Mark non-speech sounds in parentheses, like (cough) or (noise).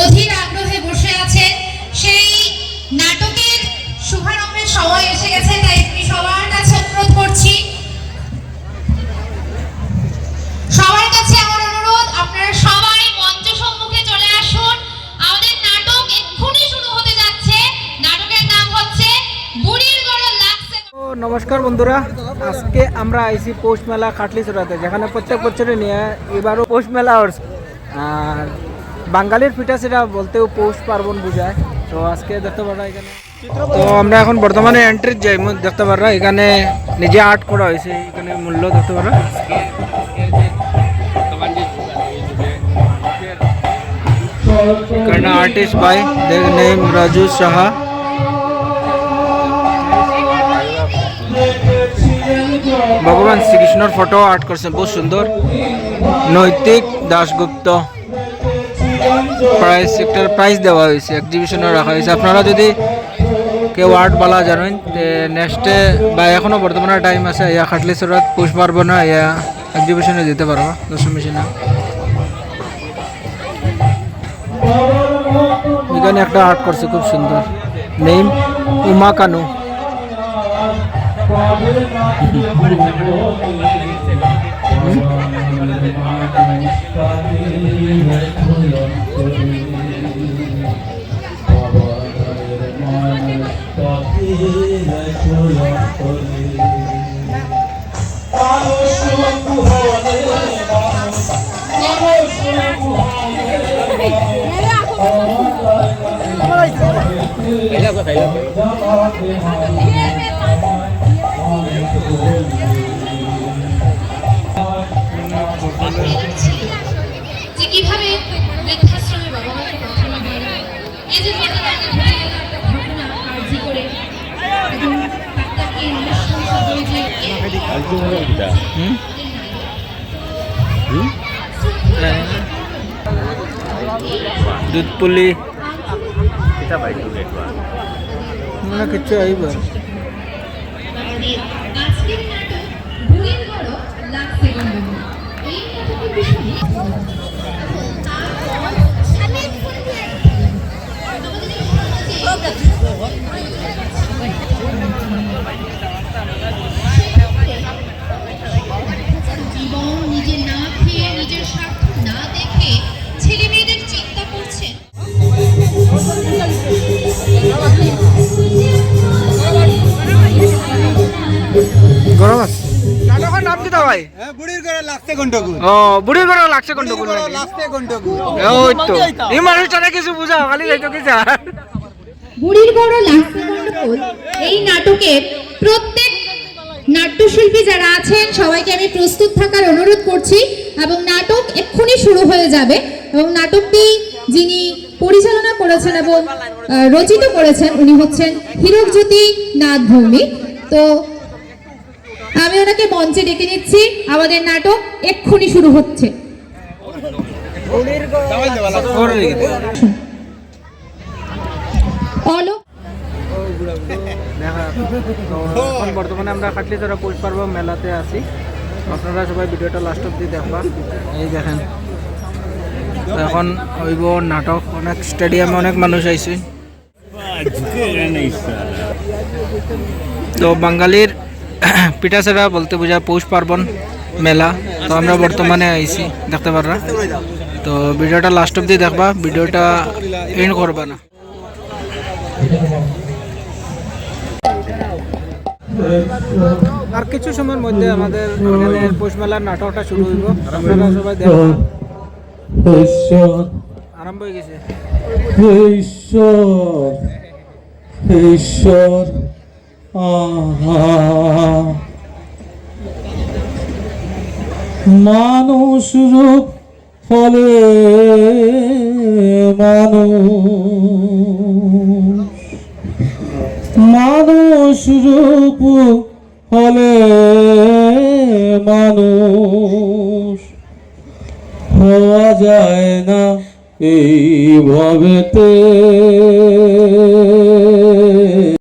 অধীর আগ্রহে বসে আছে। সেই নাটকের শুভারম্ভের সময় এসে গেছে, তাই আমি সবার কাছে অনুরোধ করছি। সবার কাছে আমার অনুরোধ, আপনারা সবাই মঞ্চ সম্মুখে চলে আসুন। আমাদের নাটক এক্ষুনি শুরু হতে যাচ্ছে। নাটকের নাম হচ্ছে বুড়ির নমস্কার বন্ধুরা, আজকে আমরা আইসি পৌষ মেলা কাটলি চড়াতে, যেখানে প্রত্যেক বছরে নিয়ে এবারও পৌষ মেলা আর বাঙালির পিঠা সেটা বলতেও পৌষ পার্বণ বোঝায়। তো আজকে দেখতে পারা এখানে। তো আমরা এখন বর্তমানে এন্ট্রি যাই দেখতে পারা এখানে নিজে আর্ট করা হয়েছে, এখানে মূল্য দেখতে পারা এখানে আর্টিস্ট বাই দেখ নেম রাজু সাহা। ভগবান শ্রীকৃষ্ণর ফটো আর্ট করছেন বহুত সুন্দর। নৈতিক দাশগুপ্ত। প্রাইস একটা প্রাইজ দেওয়া হয়েছে এক্সিবিশনে রাখা হয়েছে। আপনারা যদি কেউ আর্ট বালা জানেন নেক্সটে বা এখনও বর্তমানে টাইম আছে, ইয়া খাটলি পুষ পারব না ইয়া এক্সিবিশনে যেতে পারব, দশমী সিনা এখানে একটা আর্ট করছে, খুব সুন্দর। নেম উমা কানু। কীভাবে বৃদ্ধাশ্রমে বাবা মাকে পাঠানো হয় এই যে ঘটনা একটা ঘটে গেল একটা ঘটনা আর্জি করে এবং তাকে নৃশংস করে যে হুম দুধ পুলি না কিছু আইবার আমাদের আজকের নাটক বুড়ির গড় লাগছে গন্ডগোল এই নাটকের বিষয়ে নাম কি ভাই? হ্যাঁ বুড়ির ঘরে লাগছে গন্ডগোল। ও লাগছে বুড়ির ঘরে লাগছে গন্ডগোল। ওই তো। এই মানুষটা কিছু বুঝাও খালি যাইতো কি যা। বুড়ির বড় লাস্য গন্ডগোল এই নাটকের প্রত্যেক নাট্যশিল্পী যারা আছেন সবাইকে আমি প্রস্তুত থাকার অনুরোধ করছি এবং নাটক এক্ষুনি শুরু হয়ে যাবে এবং নাটকটি যিনি পরিচালনা করেছেন এবং রচিত করেছেন উনি হচ্ছেন হীরকজ্যোতি নাথ ভৌমিক তো আমি ওনাকে মঞ্চে ডেকে নিচ্ছি। আমাদের নাটক এক্ষুনি শুরু হচ্ছে। বর্তমানে আমরা খাটলি ধরা পৌষ পার্ব মেলাতে আছি। আপনারা সবাই ভিডিওটা লাস্ট অব্দি দেখবা। এই দেখেন। এখন হইব নাটক। অনেক স্টেডিয়ামে অনেক মানুষ আইছে। তো বাঙালির (clears throat) পিঠাছেড়া বলতে বোঝায় পৌষ পার্বণ মেলা। তো আমরা বর্তমানে আইছি দেখতে পাররা? তো ভিডিওটা লাস্ট অব্দি দেখবা ভিডিওটা এন্ড করবা না। আর কিছু সময়ের মধ্যে আমাদের এখানে পৌষ মেলার নাটকটা শুরু হইব। আপনারা সবাই দেখবেন ঈশ্বর আরম্ভ হয়ে গেছে। ঈশ্বর ঈশ্বর আহা মানুষ রূপ ফলে মানুষ। রূপ হলে মানুষ। হওয়া যায় না এই ভবেতে